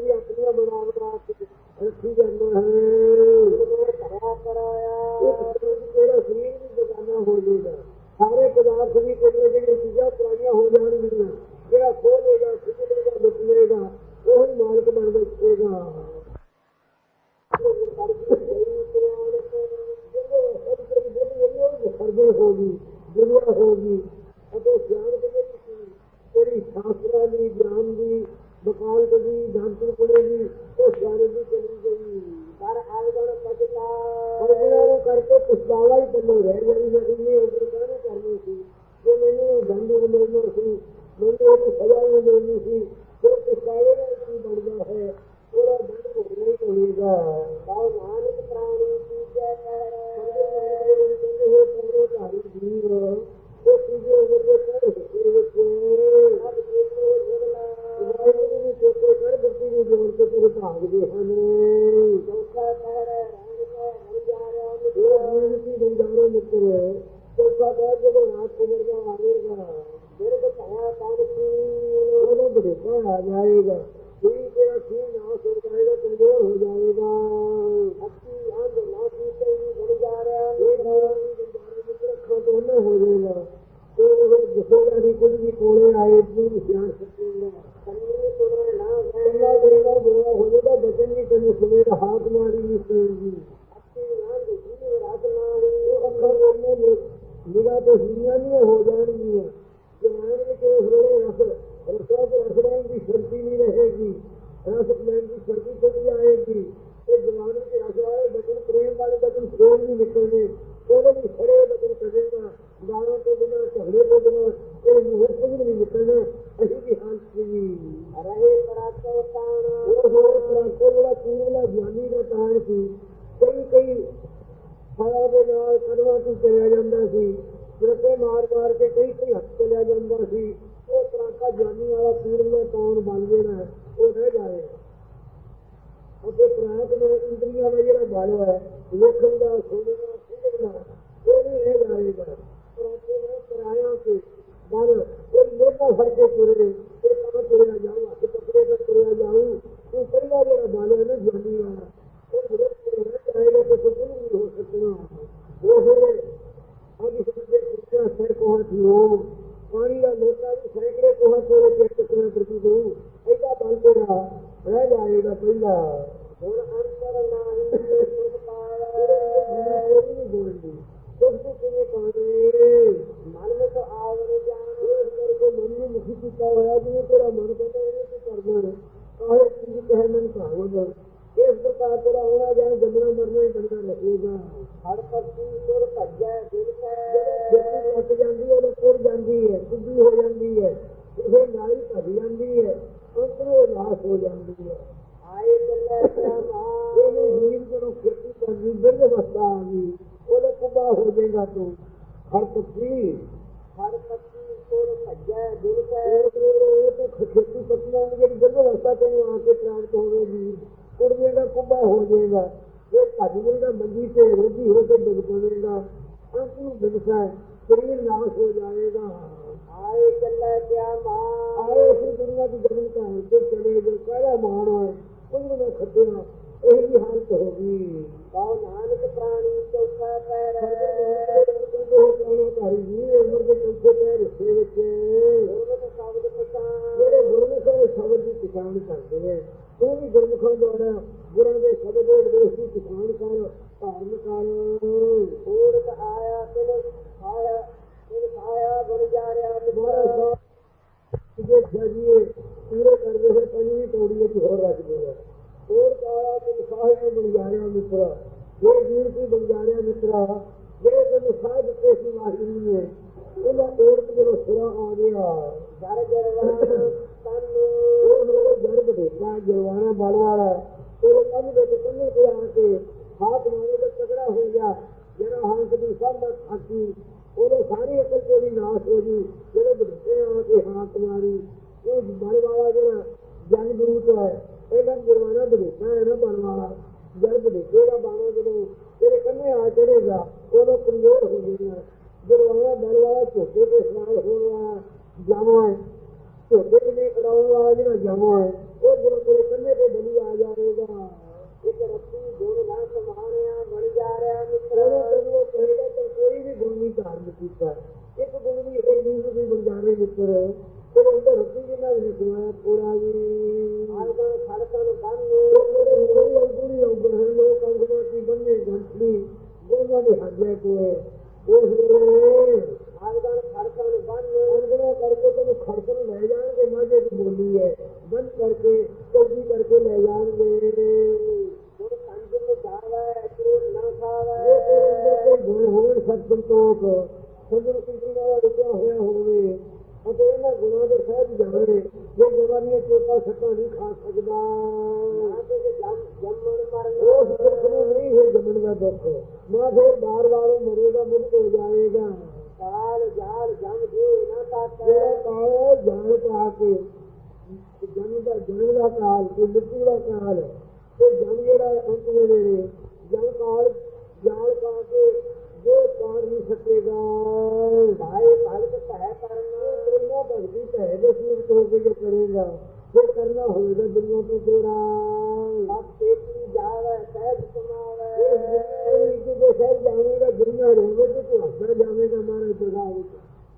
uh, ਅਤੇ ਪ੍ਰਾਤ ਨੇ ਇੰਦਰੀਆਂ ਦਾ ਜਿਹੜਾ ਬਲ ਹੈ ਵੇਖਣ ਦਾ ਸੁਣਨ ਦਾ ਸਮਝਣ ਦਾ ਉਹ ਵੀ ਰਹਿ ਜਾਏਗਾ ਪਰਾਤੇ ਨੇ ਪਰਾਇਆ ਕੇ ਬਲ ਕੋਈ ਮੋਢਾ ਫੜ ਕੇ ਤੁਰੇ ਤੇ ਤਾਂ ਤੁਰਿਆ ਜਾਊ ਹੱਥ ਪਕੜੇ ਤਾਂ ਤੁਰਿਆ ਜਾਊ ਉਹ ਪਹਿਲਾ ਜਿਹੜਾ ਬਲ ਹੈ ਨਾ ਗਿਆਨੀ ਵਾਲਾ ਉਹ ਬੜੇ ਰਹਿ ਜਾਏਗਾ ਤੇ ਕੁਝ ਨਹੀਂ ਹੋ ਸਕਣਾ ਉਹ ਫਿਰ ਅੱਜ ਸਾਡੇ ਕੁੱਤਾ ਸਿਰ ਕੋਹਾਂ ਨੂੰ ਪਾਣੀ ਦਾ ਲੋਟਾ ਵੀ ਸੈਂਕੜੇ ਕੋਹਾਂ ਤੇਰੇ ਪੇਟ ਹੁਣ ਅੰਤਰ ਨਾਹੀ ਸੁਖ ਪਾਇਆ ਕੋਈ ਬੋਲਦੀ। ਦੁੱਖ ਤੋਂ ਕਿਵੇਂ ਪਾਣੇ ਮਨ ਵਿੱਚ ਆਵਰ ਜਾਣ ਇਸ ਕਰਕੇ ਮਨ ਨੂੰ ਮੁਖੀ ਕੀਤਾ ਹੋਇਆ, ਜਿਵੇਂ ਤੇਰਾ ਮਨ ਕਹਿੰਦਾ ਉਹਨੇ ਕੀ ਕਰਨਾ ਹੈ ਕਾਹੇ ਚੀਜ਼ ਕਹੇ ਮਨ ਭਾਵਨ ਇਸ ਪ੍ਰਕਾਰ ਤੇਰਾ ਹੋਣਾ ਜਾਏ, ਜੰਮਣਾ ਮਰਨਾ ਹੀ ਬਣਨਾ ਲੱਗੇਗਾ ਹਰ ਪਤੀ ਸੁਰ ਭਜੈ, ਦਿਲ ਜਦੋਂ ਕੈ ਛੇਤੀ ਕੱਟ ਜਾਂਦੀ ਹੈ ਉਹ ਪੁਰ ਜਾਂਦੀ ਹੈ, ਸਿੱਧੀ ਹੋ ਜਾਂਦੀ ਹੈ। ਉਹ ਨਾਲੀ ਭੱਜ ਜਾਂਦੀ ਹੈ, ਅੰਦਰੋਂ ਨਾਸ ਹੋ ਜਾਂਦੀ ਹੈ। ਇਹਨੂੰ ਜੀਵ ਜਦੋਂ ਖੇਤੀ ਕਰਨੀ ਬਿਰਧ ਅਵਸਥਾ ਆ ਗਈ ਉਹਦੇ ਕੁਬਾ ਹੋ ਜਾਏਗਾ ਤੂੰ ਹਰ ਪੱਤੀ ਹਰ ਪਤੀ ਸੁਰ ਭਜੈ ਦਿਲ ਕੈ ਉਹ ਤੇ ਖੇਤੀ ਪੱਤੀਆਂ ਦੀ ਜਿਹੜੀ ਬਿਰਧ ਅਵਸਥਾ ਤੈਨੂੰ ਆ ਕੇ ਪ੍ਰਾਪਤ ਹੋਵੇਗੀ ਕੁੜੀਆਂ ਦਾ ਕੁਬਾ ਹੋ ਜਾਏਗਾ ਜੇ ਭੱਜ ਜਾਂਦਾ ਮੰਜੀ ਤੇ ਰੋਗੀ ਹੋ ਕੇ ਡਿੱਗ ਪਵੇਗਾ ਅੰਤ ਨੂੰ ਬਿਗਸਾ ਸਰੀਰ ਨਾਸ਼ ਹੋ ਜਾਏਗਾ ਆਏ ਚੱਲੇ ਕਿਆ ਮਾਂ ਆਏ ਇਸ ਦੁਨੀਆ ਦੀ ਜਨਮ ਕਹਾਣੀ ਤੇ ਚਲੇ ਜੋ ਕਾਹਦਾ ਮਾਣ ਹੈ ਉਹਨੂੰ ਮੈਂ ਖੱਟਿਆ ਇਹ ਹਾਲਤ ਹੋ ਗਈ। ਕਹੋ ਨਾਨਕ ਪ੍ਰਾਣੀ ਚੌਥਾ ਪੈਰ ਧਾਰੀ ਜੀ ਉਮਰ ਦੇ ਚੌਥੇ ਪੈਰ ਹਿੱਸੇ ਵਿੱਚ ਗੁਰਮਤਿ ਸ਼ਬਦ ਪਛਾਣ ਜਿਹੜੇ ਗੁਰਮੁਖ ਉਹ ਸ਼ਬਦ ਦੀ ਪਛਾਣ ਕਰਦੇ ਨੇ ਤੂੰ ਵੀ ਗੁਰਮੁਖਾਂ ਦੁਆਰਾ ਗੁਰਾਂ ਦੇ ਸ਼ਬਦ ਦੇ ਉਪਦੇਸ਼ ਦੀ ਪਛਾਣ ਕਰ ਧਾਰਨ ਕਰ ਊੜਕ ਆਇਆ ਤਿਨ ਖਾਇਆ ਤਿਨ ਖਾਇਆ ਗੁਰ ਜਾਰਿਆ ਦੁਆਰਾ ਮਿੱਤਰ ਸਾਹਿਬ ਜੇ ਜਜੀਏ ਪੂਰੇ ਕਰਦੇ ਹੋਏ ਪੰਜਵੀਂ ਪੌੜੀ ਵਿੱਚ ਹੋਰ ਰੱਖਦੇ ਨੇ ਹੋਰ ਕਾਇਆ ਤੇ ਸਾਹਿਬ ਨੂੰ ਬਣ ਮਿੱਤਰਾ ਇਹ ਜੀਵ ਕੀ ਬਣ ਮਿੱਤਰਾ ਜਿਹੜੇ ਤੈਨੂੰ ਸਾਹਿਬ ਦਿੱਤੇ ਸੀ ਵਾਹਿਗੁਰੂ ਨੇ ਉਹਨਾਂ ਔਰਤ ਜਦੋਂ ਸੁਰਾ ਆ ਗਿਆ ਜਰ ਜਰਵਾਨ ਤਨ ਉਹ ਮੇਰੇ ਗਰਭ ਦੇਖਾ ਜਵਾਨਾ ਬਣ ਵਾਲਾ ਉਹ ਕੰਨ ਦੇ ਕੰਨੇ ਤੇ ਆ ਕੇ ਹਾਥ ਮਾਰੇ ਤੇ ਤਗੜਾ ਹੋ ਗਿਆ ਜਿਹੜਾ ਹੰਸ ਦੀ ਸਭ ਖਾਤੀ ਉਹਦੇ ਸਾਰੀ ਅਕਲ ਤੇਰੀ ਨਾਸ਼ ਹੋ ਗਈ ਜਿਹੜੇ ਬੁੱਢੇ ਆ ਕੇ ਹਾਥ ਮਾਰੀ ਉਹ ਬਣ ਵਾਲਾ ਜਿਹੜਾ ਜਨ ਗੁਰੂ ਹੈ ਇਹਨਾਂ ਜਵਾਨਾ ਬੁਢੇਗਾ ਹੈ ਨਾ ਬਣ ਵਾਲਾ ਜਦ ਬੁਢੇਗੇ ਦਾ ਬਾਣਾ ਜਦੋਂ ਜਿਹੜੇ ਕੰਨੇ ਆ ਚੜੇਗਾ ਉਦੋਂ ਕਮਜ਼ੋਰ ਹੋ ਜਾਏਗਾ ਜਰਵਾਨਾ ਬਣ ਵਾਲਾ ਝੋਟੇ ਤੇ ਸਵਾਲ ਹੋਣ ਵਾਲਾ ਜਾਮਾ ਹੈ ਝੋਟੇ ਦੇ ਨਹੀਂ ਖੜਾਉਣ ਵਾਲਾ ਜਿਹੜਾ ਜਾਮਾ ਹੈ ਉਹ ਜਦੋਂ ਤੇਰੇ ਕੰਨੇ ਤੇ ਬਲੀ ਆ ਜਾਏਗਾ ਇੱਕ ਰੱਤੀ ਗੁਣ ਨਾ ਸਮਾਣਿਆ ਬਣ ਜਾ ਰਿਹਾ ਮਿੱਤਰ। ਤੈਨੂੰ ਉਹ ਕਹੇਗਾ ਕਿ ਕੋਈ ਵੀ ਗੁਣ ਨਹੀਂ ਧਾਰਨ ਕੀਤਾ। ਇੱਕ ਗੁਣ ਵੀ ਇਹ ਨਹੀਂ ਵੀ ਬਣ ਜਾਵੇ ਮਿੱਤਰ। ਤੇ ਅੰਦਰ ਰੱਤੀ ਪੂਰਾ ਬੰਨ। ਕੋਈ ਲੋਕ ਕੀ ਬੰਨੇ ਗੋਨਾ ਦੇ ਹਾਜੇ ਕੋਏ ਉਸ ਵੇਲੇ ਆਲਗਣ ਖੜਕਣ ਬੰਨ ਅੰਗਣਾ ਕਰਕੇ ਤੈਨੂੰ ਖੜਕਣ ਲੈ ਜਾਣਗੇ ਮਾਝੇ ਦੀ ਬੋਲੀ ਹੈ ਬੰਦ ਕਰਕੇ ਚੌਕੀ ਕਰਕੇ ਲੈ ਜਾਣਗੇ ਗੁਰ ਸੰਜ ਨੂੰ ਜਾਵੇ ਝੂਠ ਨਾ ਖਾਵੇ ਜੇ ਤੇਰੇ ਅੰਦਰ ਕੋਈ ਗੁਣ ਹੋਣ ਸਤ ਸੰਤੋਖ ਸੰਜਮ ਸਿੰਧੀ ਨਾਲ ਰੁਕਿਆ ਹੋਇਆ ਹੋਵੇ ਅਤੇ ਇਹਨਾਂ ਗੁਣਾਂ ਦੇ ਸਹਿਜ ਜਾਵੇ ਜੇ ਜਵਾਨੀਆਂ ਚੋਟਾ ਸੱਟਾਂ ਨਹੀਂ ਖਾ ਸਕਦਾ ਨਾ ਤੇ ਜੰਮ ਜੰਮਣ ਮਰਨ ਉਸ ਦੁੱਖ ਨੂੰ ਨਹੀਂ ਹੈ ਜੰਮਣ ਦਾ ਦੁੱਖ ਨਾ ਫਿਰ ਬਾਰ-ਬਾਰ ਉਹ ਮਰੇਗਾ ਮੁਕਤ ਹੋ ਜਾਏਗਾ ਕਾਲ ਜਾਲ ਜਮ ਜੇ ਨਾ ਤਾਕੈ ਜਿਹੜਾ ਕਾਲ ਜਾਣ ਪਾ ਕੇ ਜਨਮ ਦਾ ਜਨਮ ਦਾ ਕਾਲ ਤੇ ਮ੍ਰਿਤੂ ਦਾ ਕਾਲ ਤੇ ਜਨ ਜਿਹੜਾ ਅੰਤ ਦੇ ਵੇਲੇ ਜਨ ਕਾਲ ਜਾਲ ਪਾ ਕੇ ਜੋ ਪਾਰ ਨਹੀਂ ਸਕੇਗਾ ਭਾਈ ਭਗਤ ਕਹਿ ਕਰਨਾ ਤੇਰਾ ਭਗਤੀ ਹੈ ਦੇ ਸੂਰਤ ਹੋ ਕੇ ਜੋ ਕਰੇਗਾ ਜੇ ਕਰਨਾ ਹੋਵੇਗਾ ਦੁਨੀਆ ਤੋਂ ਤੇਰਾ ਸਭ ਤੇਤੀ ਜਾਵੇ ਸਹਿਜ ਇਸ ਕਮਾਵੇ ਦੁਨੀਆ ਵਿੱਚ ਜੋ ਸਹਿਜ ਜਾਵੇਗਾ ਦੁਨੀਆ ਰੋਵੇ ਤੇ ਤੂੰ ਹੱਸਦਾ ਜਾਵੇਗਾ ਮਾਰੇ ਪ੍ਰਭਾਵ ਵਿੱਚ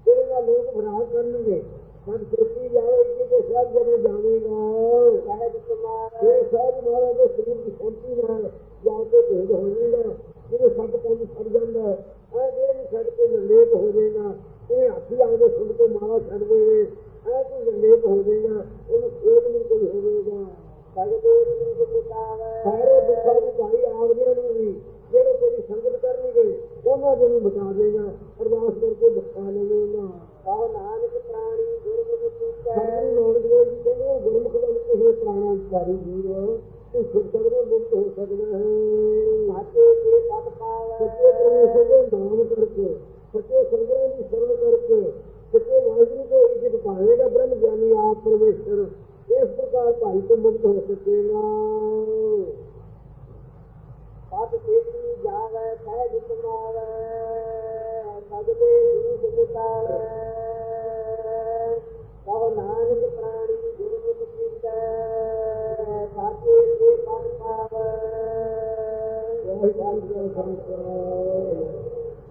ਤੇਰੇ ਨਾਲ ਲੋਕ ਭਰਾ ਕਰਨਗੇ ਸਭ ਸੋਚੀ ਜਾਵੇਗੀ ਕਿ ਸਹਿਜ ਜਦੋਂ ਜਾਵੇਗਾ ਸਹਿਜ ਕਮਾਵੇ ਇਹ ਸਹਿਜ ਮਹਾਰਾਜ ਦੇ ਸਰੀਰ ਦੀ ਸ਼ਾਂਤੀ ਨਾਲ ਜਾ ਕੇ ਭੇਦ ਹੋਵੇਗਾ ਜਿਹਦੇ ਸਭ ਕੰਮ ਛੱਡ ਜਾਂਦਾ ਹੈ ਐ ਜੇ ਨਹੀਂ ਛੱਡ ਕੇ ਲੇਟ ਹੋ ਜਾਏਗਾ ਇਹ ਹਾਥੀ ਆਉਂਦੇ ਸੁਣ ਕੇ ਮਾਰਾ ਛੱਡ ਦੇਵੇ ਐ ਤੂੰ ਲੇਟ ਹੋ ਜਾਏਗਾ ਉਹਨੂੰ ਖੇਡ ਨਹੀਂ ਕੋਈ ਹੋਵੇਗਾ ਭਗਤੇ ਨੂੰ ਮੁਕਾਵੇ ਸਾਰੇ ਦੁੱਖਾਂ ਨੂੰ ਭਾਈ ਆਵਦਿਆਂ ਨੂੰ ਵੀ ਜਿਹੜੇ ਤੇਰੀ ਸੰਗਤ ਕਰਨਗੇ ਉਹਨਾਂ ਨੂੰ ਵੀ ਬਚਾ ਦੇਗਾ। ਅਰਦਾਸ ਕਰਕੇ ਬਖਸ਼ਾ ਲਵੇਗਾ ਕਹੋ ਨਾਨਕ ਪ੍ਰਾਣੀ ਗੁਰਮੁਖ ਪੂਜੈ ਨਾਨਕ ਦੇਵ ਜੀ ਕਹਿੰਦੇ ਗੁਰਮੁਖ ਦਾ ਇੱਕ ਹੈ ਪ੍ਰਾਣਾ ਵਿਚਾਰੀ ਜੀਵ ਤੂੰ ਸੁਖ ਸਕਦੇ ਮੁਕਤ ਹੋ ਸਕਦਾ ਹੈ।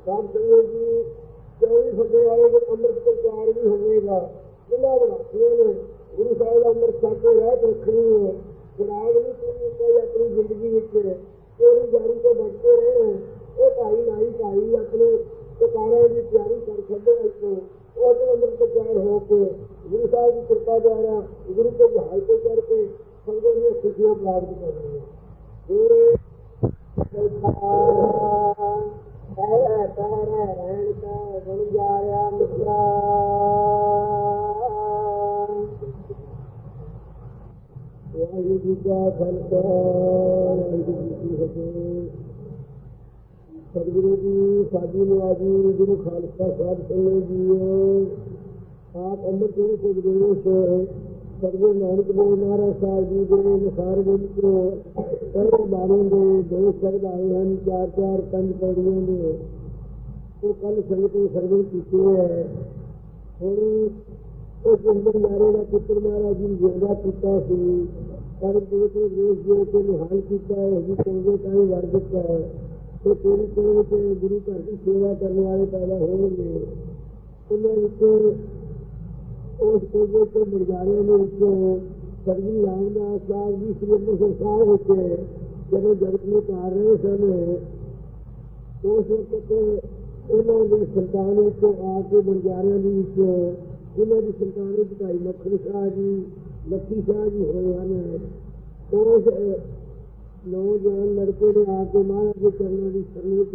ਸਭ ਜੀ ਚੌਵੀ ਫੱਟੇ ਵਾਲੇ ਦੇ ਅੰਮ੍ਰਿਤ ਪ੍ਰਚਾਰ ਵੀ ਹੋਵੇਗਾ ਕਿੰਨਾ ਬਣਾਉਂਦੇ ਨੇ ਗੁਰੂ ਸਾਹਿਬ ਦਾ ਅੰਮ੍ਰਿਤ ਛਕ ਕੇ ਰੱਖਣੀ ਹੈ ਖਰਾਬ ਨਹੀਂ ਕੋਈ ਆਪਣੀ ਜ਼ਿੰਦਗੀ ਵਿੱਚ ਚੋਰੀ ਜਾਰੀ ਤੋਂ ਬਚਦੇ ਰਹੇ ਉਹ ਭਾਈ ਨਾਈ ਭਾਈ ਆਪਣੇ ਕਕਾਰਾਂ ਦੀ ਤਿਆਰੀ ਕਰ ਛੱਡੇ ਇਸ ਉਹ ਤੇ ਅੰਮ੍ਰਿਤ ਪ੍ਰਚਾਰ ਹੋ ਕੇ ਗੁਰੂ ਸਾਹਿਬ ਦੀ ਕਿਰਪਾ ਦੁਆਰਾ ਗੁਰੂ ਕੇ ਜਹਾਜ਼ ਤੇ ਚੜ ਕੇ ਸੰਗਤ ਨੂੰ ਖੁਸ਼ੀਆਂ ਪ੍ਰਾਪਤ ਕਰਨੀਆਂ ਪੂਰੇ ਪਹਿਲੇ ਪਹਿਰੇ ਰਹਿਣ ਕਾ ਗੁਣ ਜਾਰਿਆ ਮਿੱਤਰਾ ਵਾਹਿਗੁਰੂ ਜੀ ਕਾ ਖਾਲਸਾ ਵਾਹਿਗੁਰੂ ਜੀ ਕੀ ਫਤਿਹ ਸਤਿਗੁਰੂ ਜੀ ਸਾਡੀ ਨਿਵਾਜੀ ਗੁਰੂ ਖਾਲਸਾ ਸਾਹਿਬ ਸੰਗੇ ਜੀ ਆਪ ਅੰਮ੍ਰਿਤ ਜੀ ਸੁਖਦੇਵ ਸੇ ਸਤਿਗੁਰੂ ਨਾਨਕ ਦੇਵ ਮਹਾਰਾਜ ਸਾਹਿਬ ਜੀ ਦੇ ਨਿਸਾਰ ਵਿੱਚ ਪਹਿਲੇ ਬਾਣੀ ਦੇ, ਦੋ ਸ਼ਬਦ ਆਏ ਹਨ, ਚਾਰ ਚਾਰ ਪੰਜ ਪੌੜੀਆਂ ਦੇ। ਉਹ ਕੱਲ ਸੰਗਤ ਨੇ ਸਰਵਣ ਕੀਤੇ ਹੈ। ਹੁਣ ਉਸ ਅੰਦਰ ਮਾਰੇ ਦਾ ਪੁੱਤਰ ਮਹਾਰਾਜ ਜੀ ਨੇ ਜਿਉਂਦਾ ਕੀਤਾ ਸੀ। ਪਰ ਦੇ ਕੇ ਵੇਸ਼ ਦੇ ਕੇ ਨਿਹਾਲ ਕੀਤਾ ਹੈ ਜੀ ਚੰਗੇ ਤਾਂ ਵਰ ਦਿੱਤਾ ਹੈ। ਤੇ ਤੇਰੀ ਕੋਲ ਵਿੱਚ ਗੁਰੂ ਘਰ ਦੀ ਸੇਵਾ ਕਰਨ ਵਾਲੇ ਪੈਦਾ ਹੋਣਗੇ। ਉਹਨਾਂ ਵਿੱਚ ਉਸ ਕੋਲੇ ਤੋਂ ਮਰਜਾਰਿਆਂ ਦੇ ਵਿੱਚੋਂ ਸਰਜੀ ਰਾਮਦਾਸ ਸਾਹਿਬ ਜੀ ਸ੍ਰੀ ਅੰਮ੍ਰਿਤਸਰ ਸਾਹਿਬ ਵਿੱਚ ਜਦੋਂ ਜਗਤ ਨੂੰ ਕਰ ਰਹੇ ਸਨ ਉਸ ਵਕਤ ਉਹਨਾਂ ਦੀ ਸੰਤਾਨ ਵਿੱਚੋਂ ਆ ਕੇ ਮਰਜਾਰਿਆਂ ਦੇ ਵਿੱਚ ਉਹਨਾਂ ਦੀ ਸੰਤਾਨ ਵਿੱਚ ਭਾਈ ਮੱਖਣ ਸ਼ਾਹ ਜੀ ਲੱਖੀ ਸ਼ਾਹ ਜੀ ਹੋਏ ਹਨ ਉਸ ਨੌਜਵਾਨ ਲੜਕੇ ਨੇ ਆ ਕੇ ਮਹਾਰਾਜ ਦੇ ਚਰਨਾਂ ਦੀ ਸ਼ਰਨ ਵਿੱਚ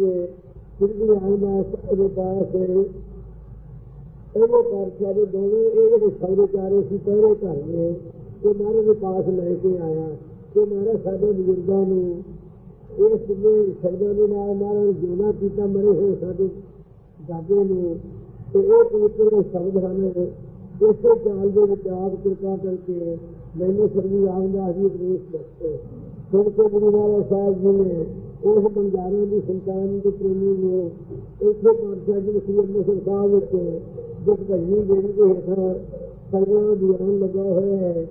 ਸ੍ਰੀ ਰਾਮਦਾਸ ਸਾਹਿਬ ਦੇ ਪਾਸ ਇਹੋ ਪਾਤਸ਼ਾਹ ਦੇ ਦੋਵੇਂ ਇਹ ਜਿਹੜੇ ਸਭ ਚਾਰੇ ਸੀ ਪਹਿਰੇ ਘਰ ਨੇ ਤੇ ਮਹਾਰਾਜ ਦੇ ਪਾਸ ਲੈ ਕੇ ਆਇਆ ਤੇ ਮਹਾਰਾਜ ਸਾਡੇ ਬਜ਼ੁਰਗਾਂ ਨੂੰ ਇਸ ਦੇ ਸ਼ਬਦਾਂ ਦੇ ਨਾਲ ਮਹਾਰਾਜ ਨੇ ਕੀਤਾ ਮਰੇ ਹੋਏ ਸਾਡੇ ਦਾਦੇ ਨੂੰ, ਤੇ ਇਹ ਪਵਿੱਤਰ ਦੇ ਸ਼ਬਦ ਹਨ ਇਸੇ ਚਾਲ ਦੇ ਵਿੱਚ ਆਪ ਕਿਰਪਾ ਕਰਕੇ ਮੈਨੂੰ ਸਰਵੀ ਰਾਮਦਾਸ ਜੀ ਉਪਦੇਸ਼ ਦਿੱਤੇ। ਸੁਣ ਕੇ ਗੁਰੂ ਮਹਾਰਾਜ ਸਾਹਿਬ ਜੀ ਨੇ ਉਸ ਬੰਜਾਰਿਆਂ ਦੀ ਸੰਤਾਨ ਦੇ ਪ੍ਰੇਮੀ ਨੂੰ ਇੱਥੇ ਪਾਤਸ਼ਾਹ ਜੀ ਸ੍ਰੀ ਅੰਮ੍ਰਿਤਸਰ ਸਾਹਿਬ ਵਿੱਚ, ਜਿਸ ਭਜਨੀ ਜਿਹੜੀ ਦੇ ਹੇਠਾਂ ਸਰਗੁਣਾ ਦੀਵਾਨ ਲੱਗਾ ਹੋਇਆ ਹੈ।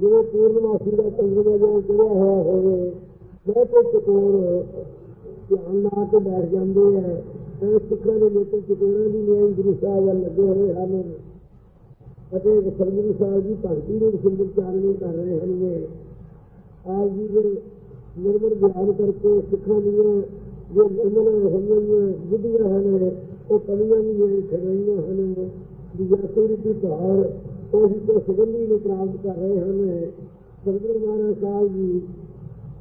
ਜਿਵੇਂ ਪੂਰਨਮਾਸੀ ਦਾ ਚੰਦਰਮਾ ਜਿਵੇਂ ਚੜਿਆ ਹੋਇਆ ਹੋਵੇ ਮੈਂ ਚਕੋਰ ਧਿਆਨ ਲਾ ਕੇ ਬੈਠ ਜਾਂਦੇ ਹੈ ਤੇ ਸਿੱਖਾਂ ਦੇ ਨੇਤੇ ਚਕੋਰਾਂ ਦੀ ਨਿਆਂ ਗੁਰੂ ਸਾਹਿਬ ਵੱਲ ਲੱਗੇ ਹੋਏ ਹਨ। ਅਤੇ ਸਰਗੁਰੂ ਸਾਹਿਬ ਜੀ ਭਗਤੀ ਰੂਪ ਸੁੰਦਰ ਚਾਰਣੀ ਕਰ ਰਹੇ ਹਨ। ਆਪ ਜੀ ਦੇ ਨਿਰਮਲ ਗਿਆਨ ਕਰਕੇ ਸਿੱਖਾਂ ਦੀਆਂ ਜੋ ਨਿਰਮਲ ਹੋਈਆਂ ਬੁੱਧੀਆਂ ਹਨ, ਉਹ ਕਲੀਆਂ ਵੀ ਖੜਾਈਆਂ ਹਨ। ਵਿਜਾਸੂ ਦੀ ਧਾਰ ਉਹ ਤੋਂ ਸੁਗੰਧੀ ਨੂੰ ਪ੍ਰਾਪਤ ਕਰ ਰਹੇ ਹਨ ਸਰਦਾਰ ਮਹਾਰਾਜ ਸਾਹਿਬ ਜੀ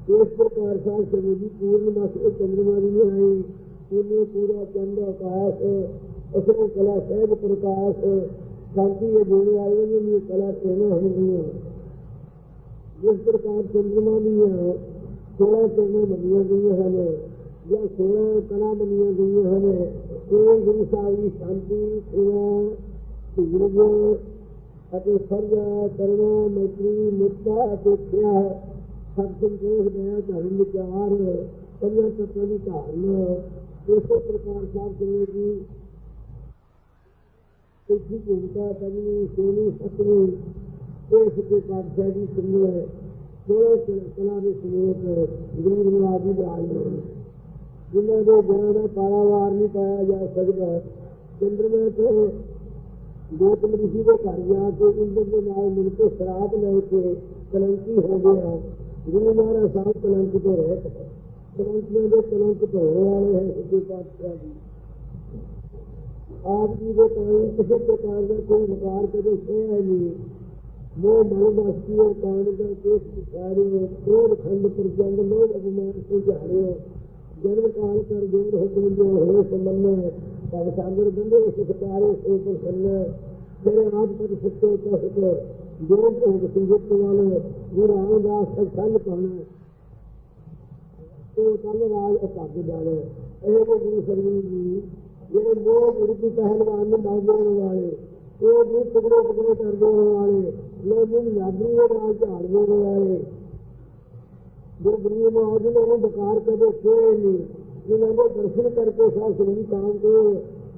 ਇਸ ਪ੍ਰਕਾਰ ਸਾਹਿਬ ਸਭੇ ਦੀ ਪੂਰਨ ਮਾਸ ਉਹ ਚੰਦਰਮਾ ਦੀ ਨਹੀਂ ਪੂਰਨ ਪੂਰਾ ਚੰਦ ਆਕਾਸ਼ ਅਸਲ ਕਲਾ ਸਹਿਬ ਪ੍ਰਕਾਸ਼, ਸ਼ਾਂਤੀ ਇਹ ਦੇਣ ਵਾਲੇ ਨੇ ਵੀ ਕਲਾ ਕਹਿਣਾ ਹੁੰਦੀਆਂ। ਜਿਸ ਪ੍ਰਕਾਰ ਚੰਦਰਮਾ ਦੀਆਂ ਸੋਲਾਂ ਚੰਨਾਂ ਬਣੀਆਂ ਗਈਆਂ ਹਨ, ਜਾਂ ਸੋਲਾਂ ਕਲਾ ਬਣੀਆਂ ਗਈਆਂ ਹਨ। ਇਹ ਗੁਰੂ ਸਾਹਿਬ ਦੀ ਸ਼ਾਂਤੀ, ਸੇਵਾ ਧੀਰਜ ਅਤੇ ਸਰਜਾ ਕਰਨਾ ਮੈਤਰੀ ਮੁਕਤਾ ਅਤੇ ਖਿਆ ਸਭ ਸੰਤੋਖ ਦਇਆ ਧਰਮ ਵਿਚਾਰ ਪੰਜਾਂ ਤੱਤਾਂ ਦੀ ਧਾਰਨਾ ਇਸੇ ਪ੍ਰਕਾਰ ਸਾਹਿਬ ਕਰੇ ਜੀ ਇਸਦੀ ਭੂਮਿਕਾ ਪੰਜਵੀਂ ਛੇਵੀਂ ਸੱਤਵੀਂ ਇਸ ਦੇ ਪਾਤਸ਼ਾਹ ਦੀ ਸੁਣੋ ਕੋਲੇ ਕਲਾ ਦੇ ਸਮੇਤ ਗਰੀਬ ਨਵਾਜੀ ਦੇ ਆਏ ਨੇ ਜਿਨ੍ਹਾਂ ਦੇ ਗੁਰਾਂ ਦਾ ਪਾਰਾਵਾਰ ਨਹੀਂ ਪਾਇਆ ਜਾ ਸਕਦਾ ਚੰਦਰਮਾ ਤੋਂ ਗੋਤਮ ਰਿਸ਼ੀ ਦੇ ਘਰ ਜਾ ਕੇ ਇੰਦਰ ਦੇ ਨਾਲ ਮਿਲ ਕੇ ਸ਼ਰਾਬ ਲੈ ਕੇ ਕਲੰਕੀ ਹੋ ਗਿਆ ਗੁਰੂ ਮਹਾਰਾਜ ਸਾਹਿਬ ਕਲੰਕ ਤੋਂ ਰਹਿਤ ਹੈ ਕਲੰਕੀਆਂ ਦੇ ਕਲੰਕ ਧੋਣ ਵਾਲੇ ਹੈ ਸਿੱਧੇ ਪਾਤਸ਼ਾਹ ਜੀ ਆਪ ਜੀ ਦੇ ਕੋਈ ਕਿਸੇ ਪ੍ਰਕਾਰ ਦਾ ਕੋਈ ਵਿਕਾਰ ਕਦੇ ਸਹਿਆ ਨਹੀਂ ਮੋਹ ਮਨ ਮਸਤੀ और ਕਾਨ ਦਾ ਕੇਸ ਵਿਚਾਰੇ ਕੋਰ ਖੰਡ ਪ੍ਰਜੰਗ ਲੋਕ ਅਭਿਮਾਨ ਤੋਂ ਜਾਣਿਓ ਜਨਮ ਕਾਲ ਕਰ ਜੋਰ ਹੁਕਮ ਜੋ ਹੋਏ ਸੰਬੰਧ ਤਬ ਸਾਗਰ ਬੰਦੇ ਇਸ ਸਕਾਰੇ ਸੋ ਪਰ ਸੰਨ ਤੇਰੇ ਆਪ ਪਰ ਸੱਚੇ ਕੋ ਸਕੇ ਜੋ ਭੋਗ ਸੰਗਤ ਵਾਲੇ ਗੁਰੂ ਰਾਮਦਾਸ ਸਭ ਸੰਨ ਪਾਣਾ ਤੋ ਤਨ ਰਾਜ ਅਪੱਗ ਜਾਣੇ ਇਹ ਕੋ ਗੁਰੂ ਸਰਵੀ ਜੀ, ਜਿਹੜੇ ਲੋਕ ਗੁਰੂ ਪਹਿਲਵਾਨ ਨੂੰ ਮਾਰ ਵਾਲੇ, ਉਹ ਵੀ ਟੁਕੜੇ ਟੁਕੜੇ ਕਰਦੇ ਵਾਲੇ, ਲੋਕ ਨੂੰ ਯਾਦਰੀ ਦੇ ਨਾਲ ਝਾੜ ਵਾਲੇ। ਜੋ ਗੁਰੂ ਮਹਾਰਾਜ ਨੇ ਉਹ ਬਕਾਰ ਕਦੇ ਛੋਏ ਨਹੀਂ। ਜਿਨ੍ਹਾਂ ਦੇ ਦਰਸ਼ਨ ਕਰਕੇ ਸਾਧ ਸੰਗਤ ਕਾਮ ਕੋ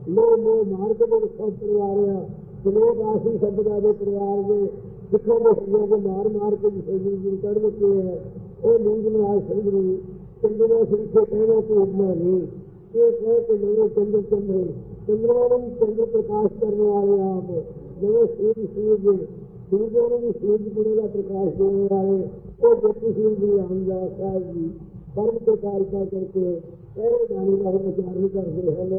ਲੋ ਮੋ ਮਾਰ ਦੇ ਸਭ ਪਰਿਵਾਰ ਆ ਸਲੋਕ ਆਸੀ ਸ਼ਬਦਾਂ ਦੇ ਪਰਿਵਾਰ ਦੇ ਸਿੱਖਾਂ ਦੇ ਸਿਆਂ ਦੇ ਮਾਰ ਮਾਰ ਕੇ ਜਿਸੇ ਜੀ ਕੱਢ ਦਿੱਤੇ ਹੈ ਉਹ ਨੀਂਦ ਨਾਲ ਸੰਗਰੂ ਚੰਦਨਾ ਸ੍ਰੀ ਕੇ ਕਹਿਣਾ ਤੋਂ ਉਡਣਾ ਨਹੀਂ। ਇਹ ਕਹੇ ਕਿ ਮੇਰੇ ਚੰਦਰ ਚੰਦਰ, ਚੰਦਰਮਾ ਨੂੰ ਚੰਦਰ ਪ੍ਰਕਾਸ਼ ਕਰਨ ਵਾਲੇ ਆਪ, ਜਿਹੜੇ ਸੂਰਜ ਸੂਰਜ ਸੂਰਜ ਨੂੰ ਵੀ ਸੂਰਜ ਗੁਰੂ ਦਾ ਪ੍ਰਕਾਸ਼ ਦੇਣ ਵਾਲੇ, ਉਹ ਜੋਤੀ ਸਿੰਘ ਜੀ ਰਾਮਦਾਸ ਸਾਹਿਬ ਜੀ, ਪਰਮ ਤੇ ਕਾਰਿਕਾ ਕਰਕੇ ਇਹ ਬਾਣੀ ਦਾ ਵਿਚਾਰ ਕਰਦੇ ਹਨ